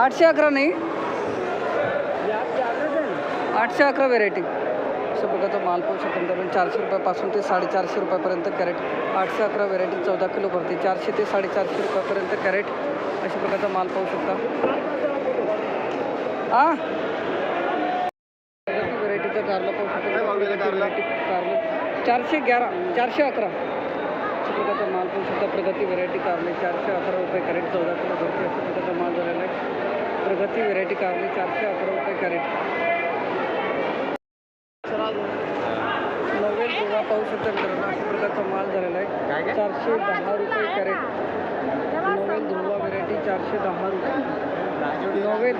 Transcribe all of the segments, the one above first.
आठशे अकरा नाही. आठशे अकरा व्हेरायटी अशा प्रकारचा माल पाहू शकतो चारशे रुपयापासून ते साडेचारशे रुपयापर्यंत कॅरेट. आठशे अकरा व्हेरायटी चौदा किलो भरते. चारशे ते साडेचारशे रुपयापर्यंत कॅरेट. अशा प्रकारचा माल पाहू शकता. हां व्हेरायटीचा कारला पाहू शकतो. व्हेरायटी कारलं चारशे ग्यारा चारशे अकरा. प्रकारचा माल पाहू शकता प्रगती व्हेरायटी कारले चारशे अकरा रुपये कॅरेट चौदा किलो भरते अशा प्रकारचा माल झालेला आहे. प्रगती व्हेरायटी कारले चारशे अकरा रुपये कॅरेट नवेल गोवा पाहू शकता मित्रांनो अशा प्रकारचा माल झालेला आहे. चारशे दहा रुपये कॅरेट नोवेल धुवा व्हेरायटी चारशे दहा रुपये. नोवेल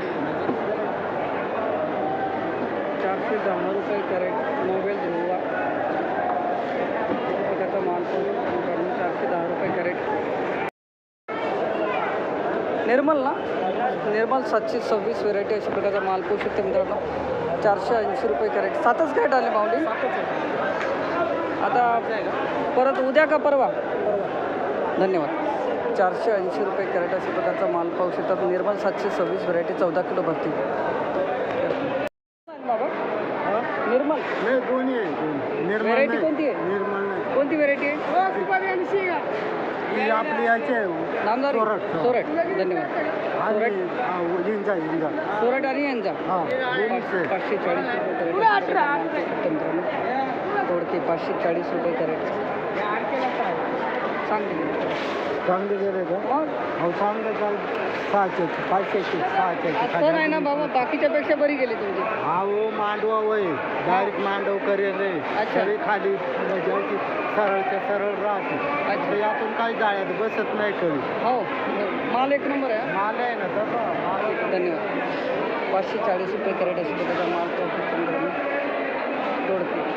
चारशे दहा रुपये कॅरेट नोवेल धुवा प्रकारचा माल पाहू चारशे दहा रुपये कॅरेट. निर्मल ना निर्मल सातशे सव्वीस व्हेरायटी अशा प्रकारचा माल पाहू शकते मित्रांनो. चारशे ऐंशी रुपये कॅरेट. सातच कॅरेट आले माऊली. आता परत उद्या का परवा? धन्यवाद. चारशे ऐंशी रुपये कॅरेट अशा प्रकारचा माल पाहू शकतात. निर्मल सातशे सव्वीस व्हरायटी चौदा किलो भरती. बाबा निर्मल. व्हेरायटी ती आपली याची आहे. नामदार सोरट. सोरट धन्यवाद. आणि हा, इंजा इंजा सोरट आणि यांचा? हा दोन्हीच. पाचशे चाळीस रुपये तोडके पाचशे चाळीस रुपये कॅरेट. सांगते चांगले गेले का? मग? हो चांगलं चाल सहाशे पाचशेचे सहाशे असं नाही ना बाबा बाकीच्यापेक्षा बरी गेली तुमची. हा हो मांडवा वय. डायरेक्ट मांडव करेल रे. अच्छा. सगळी खाली म्हणजे सरळच्या सरळ राहते अच्छा. तर यातून काही जाळ्यात बसत नाही कधी. हो माल एक नंबर आहे माल आहे ना तसा. माल आहे. धन्यवाद. पाचशे चाळीस रुपये कॅरेट अशी त्याचा माल मित्रांनो. दोडके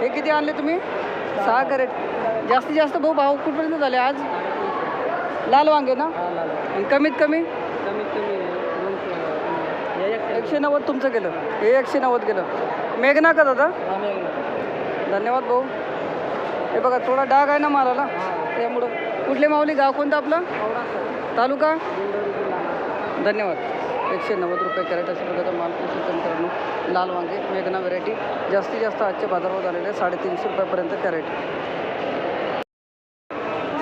हे किती आणले तुम्ही? सहा कॅरेट. जास्तीत जास्त भाऊ भाव कुठपर्यंत झाले आज? लाल वांगे ना? आणि कमीत कमी? एकशे नव्वद. तुमचं गेलं. हे एकशे नव्वद गेलं. मेघना का दादा? धन्यवाद भाऊ. हे बघा थोडा डाग आहे ना मालाला? त्यामुळं. कुठले माऊली? गाव कोणतं आपलं? तालुका? धन्यवाद. एकशे नव्वद रुपये कॅरेट अशा प्रकारचा माल पोषित मित्रांनो लाल वांगे मेघना व्हरायटी जास्तीत जास्त आजच्या बाजारावर झालेले साडेतीनशे रुपयापर्यंत कॅरेट.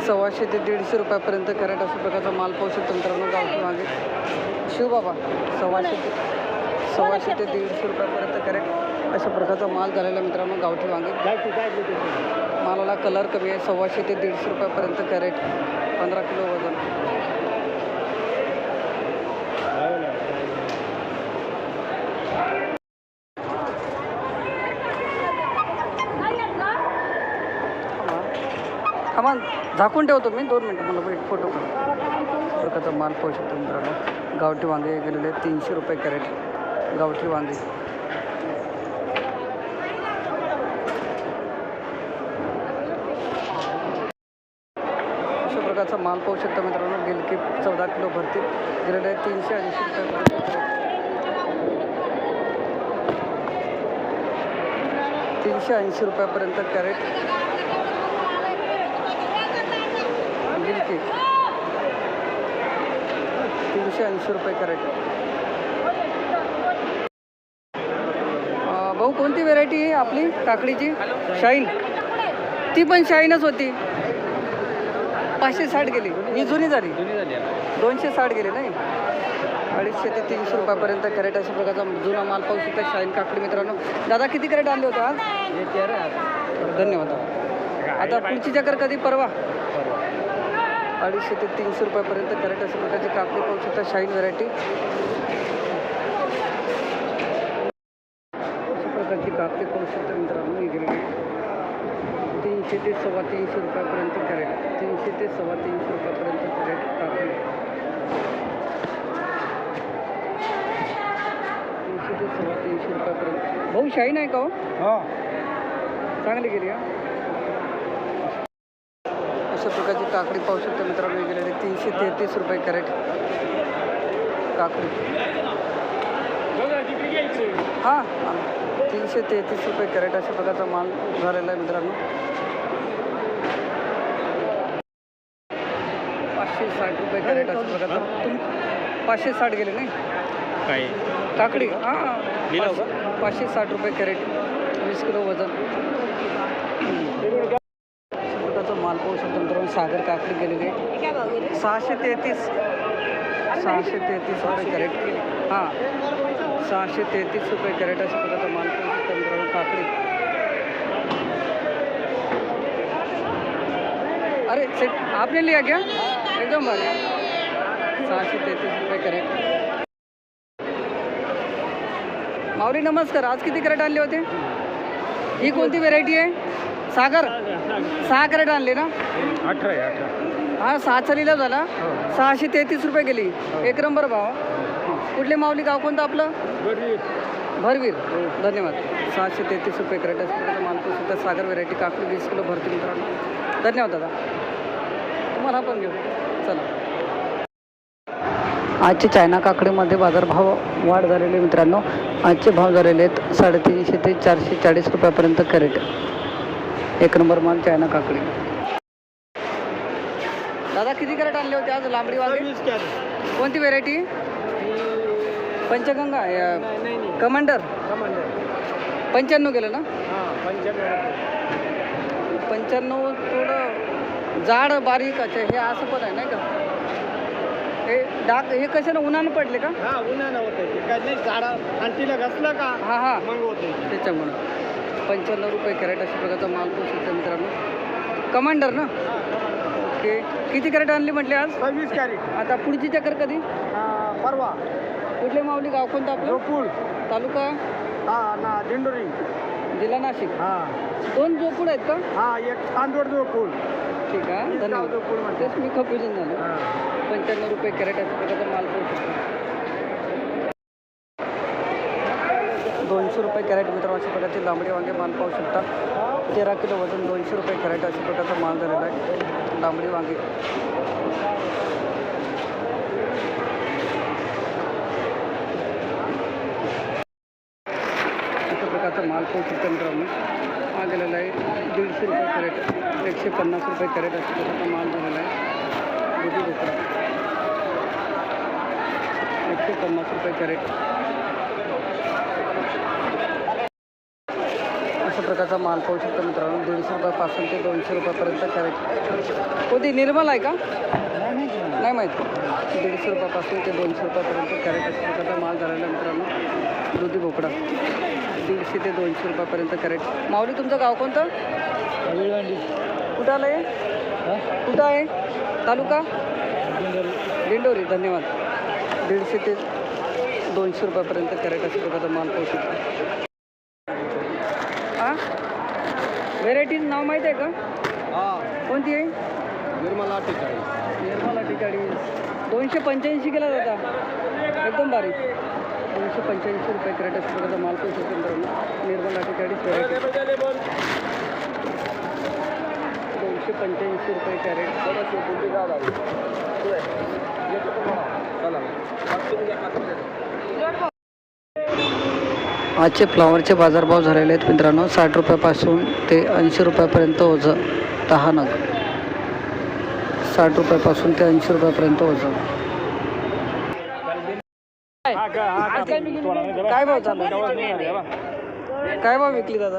सव्वाशे ते दीडशे रुपयापर्यंत कॅरेट अशा प्रकारचा माल पोषक मित्रांनो गावठी वांगे. शिवबाबा सव्वाशे ते सव्वाशे ते दीडशे रुपयापर्यंत कॅरेट अशा प्रकारचा माल झालेला मित्रांनो गावठी वांगे. मालाला कलर कमी आहे सव्वाशे ते दीडशे रुपयापर्यंत कॅरेट पंधरा किलो वजन. आम्हाला झाकून ठेवतो मी दोन मिनटं मला एक फोटो. काढ प्रकारचा माल पाहू शकतो मित्रांनो. गावठी वांगे गेलेले तीनशे रुपये कॅरेट. गावठी वांगे. अशा प्रकारचा माल पाहू शकतो मित्रांनो. गिलकी चौदा किलो भरती. गेलेले आहे तीनशे ऐंशी रुपये तीनशे ऐंशी रुपयापर्यंत कॅरेट. तीनशे ऐंशी रुपये कॅरेट. भाऊ कोणती व्हेरायटी आहे आपली काकडीची? शाईन ती पण शाईनच होती. पाचशे साठ गेली. ही जुनी झाली. दोनशे साठ गेली नाही? अडीचशे ते तीनशे रुपयापर्यंत कॅरेट अशा प्रकारचा जुना माल पाहू शकता शाईन काकडी मित्रांनो. दादा किती कॅरेट आणले होते आज धन्यवाद. आता पुढची चक्कर कधी? परवा. अडीचशे ते तीनशे रुपयापर्यंत कॅरेट अशा प्रकारची काकडी पाहू शकता. शाईन व्हरायटी अशा प्रकारची काकडी पाहू शकता मित्रांनो ही गेलेली तीनशे ते सव्वा तीनशे रुपयापर्यंत कॅरेट तीनशे ते सव्वा तीनशे रुपयापर्यंत कॅरेट काकडी तीनशे ते सव्वा तीनशे रुपयापर्यंत. भाऊ शाईन आहे का हो? हा. चांगली गेली हा अशा प्रकारची काकडी पाहू शकता मित्रांनो. गेलेली तीनशे तेहतीस रुपये कॅरेट काकडी. हां. तीनशे तेहतीस रुपये कॅरेट अशा प्रकारचा माल झालेला आहे मित्रांनो. पाचशे साठ रुपये कॅरेट अशा प्रकारचा. पाचशे साठ गेले नाही? काय? काकडी. हां? पाचशे साठ रुपये कॅरेट. वीस किलो वजन. माल पाहू सागर काकडी गेलेली आहे सहाशे तेहतीस सहाशे तेहतीस रुपये कॅरेट। हाँ। सहाशे तेहतीस रुपये कॅरेट अशा प्रकारचा माल पाहू शकतो काकडी। अरे सेट आपने लिया क्या? एकदम भारी सहाशे तेहतीस रुपये कॅरेट। माऊली नमस्कार। आज किती कॅरेट आणले होते? ही कोणती व्हेरायटी आहे सागर। सहा कॅरेट आणले ना? अठरा आहे अठरा. हा सहाचा लिलाव झाला. सहाशे तेहतीस रुपये गेली. एक नंबर भाव. कुठले माऊली गाव कोणतं आपलं? भरवीर. धन्यवाद. सहाशे तेहतीस रुपये कॅरेट असं मालपूर सुद्धा सागर व्हेरायटी काकडी वीस किलो भरती मित्रांनो. धन्यवाद दादा. तुम्हाला पण घेऊ. चला. आजचे चायना काकडीमध्ये बाजारभाव वाढ झालेले मित्रांनो. आजचे भाव झालेले आहेत साडेतीनशे ते चारशे चाळीस रुपयापर्यंत कॅरेट. एक नंबर माल चायना काकडी. दादा किती कॅरेट आणले होते आज लांबडी वांगे? कोणती व्हेरायटी पंचगंगा या- कमांडर? पंच्याण्णव गेलं ना? पंच्याण्णव. थोडं जाड बारीक अच्छा हे असं पण आहे नाही का? हे डाग हे कशानं उन्हानं पडले का? हा उन्हानं होतं घसलं का हां हां. मग होतं त्याच्यामुळं. पंच्याण्णव रुपये कॅरेट अशा प्रकारचा माल पोहोचू शकतो मित्रांनो. कमांडर ना? ओके किती कॅरेट आणली म्हटले आज? सव्वीस कॅरेट. आता पुढची चक्कर कधी? परवा. कुठले माऊली गाव कोणतं आपलं? जोपूल तालुका? हा ना दिंडोरी. जिल्हा नाशिक. हा. दोन जोपूड आहेत का? हा एक तांदूळ जोपूल ठीक आहे धन्यवाद. तेच मी कन्फ्युजन झालं. पंच्याण्णव रुपये कॅरेट अशा प्रकारचा माल पोहोचू शकतो दोनशे रुपये कॅरेट मित्रांनो अशा प्रकारचे लांबडे वांगे माल पाहू शकता. तेरा किलो वजन दोनशे रुपये कॅरेट अशा प्रकारचा माल झालेला आहे. लांबडी वांगे. अशा प्रकारचा माल पाहू शकता मित्रांनो. हा गेलेला आहे. दीडशे रुपये कॅरेट एकशे पन्नास रुपये कॅरेट अशा प्रकारचा माल झालेला आहे. एकशे पन्नास रुपये कॅरेट. प्रकारचा माल पाहू शकता मित्रांनो. दीडशे रुपयापासून ते दोनशे रुपयापर्यंत कॅरेट. कोणती निर्मल आहे का? नाही माहीत. दीडशे रुपयापासून ते दोनशे रुपयापर्यंत कॅरेट अशा प्रकारचा माल झालेला मित्रांनो. दुधी भोपळा. दीडशे ते दोनशे रुपयापर्यंत कॅरेट. माऊली तुमचं गाव कोणतं? कुठं आलं आहे कुठं आहे? तालुका? दिंडोरी. धन्यवाद. दीडशे ते दोनशे रुपयापर्यंत कॅरेट अशा प्रकारचा माल पाहू शकतो हां व्हेरायटीज नाव माहीत आहे का? हा. कोणती आहे? निर्मला ठिकाणी निर्मला ठिकाणी दोनशे पंच्याऐंशी केला जाता. एकदम बारीक. दोनशे पंच्याऐंशी रुपये कॅरेट प्रकारचा माल पाहू शकतो निर्मला ठिकाणी व्हेरायटी दोनशे पंच्याऐंशी रुपये कॅरेट आजचे फ्लावरचे बाजारभाव झालेले आहेत मित्रांनो. साठ रुपयापासून ते ऐंशी रुपयापर्यंत ओझं. दहा नग साठ रुपयापासून ते ऐंशी रुपयापर्यंत ओझं. काय भाव चालू काय भाव विकली दादा?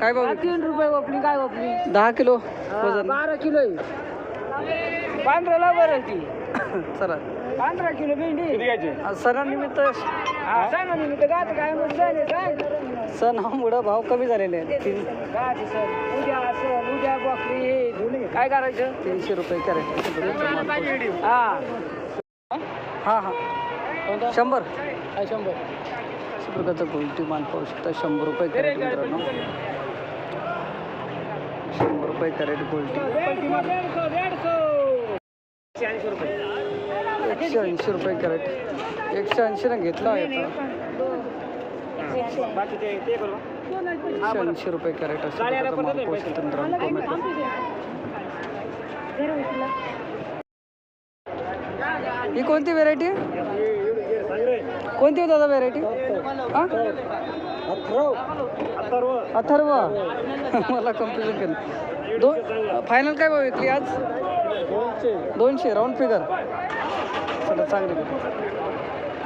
काय भाव तीन रुपये काय दहा किलो बारा किलो पांढऱ्याला बरं ती. चला पंधरा किलो भेंडी. आज सणानिमित्त सांगा मी तर गात काय म्हणलं सांग. सणामुळं भाव कमी झालेले आहेत. तीन गात सर उद्या सर उद्या बकरी हे धुणे काय करायचं? तीनशे रुपये कॅरेट. हा. हां हां. शंभर. हा, शंभर. प्रकारचा गोल्टी माल पाहू शकता. शंभर रुपये कॅरेट मित्रांनो. रुपये कॅरेट गोल्टी एकशे ऐंशी रुपये कॅरेट. एकशे ऐंशीनं घेतला आहे आता. एकशे ऐंशी रुपये कॅरेट टोमॅटो ही कोणती व्हेरायटी आहे कोणती दादा व्हेरायटी हां? अथर्व. मला कन्फ्युजन केलं. दोन फायनल काय भाव विकली आज? दोनशे राऊंड फिगर चला चांगली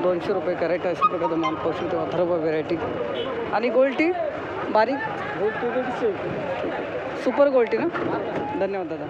दोनशे रुपये कॅरेट अशा प्रकारचा माल पाहू शकतो अथर्व व्हेरायटी आणि गोल्टी? बारीक? सुपर गोल्टी ना? धन्यवाद दादा.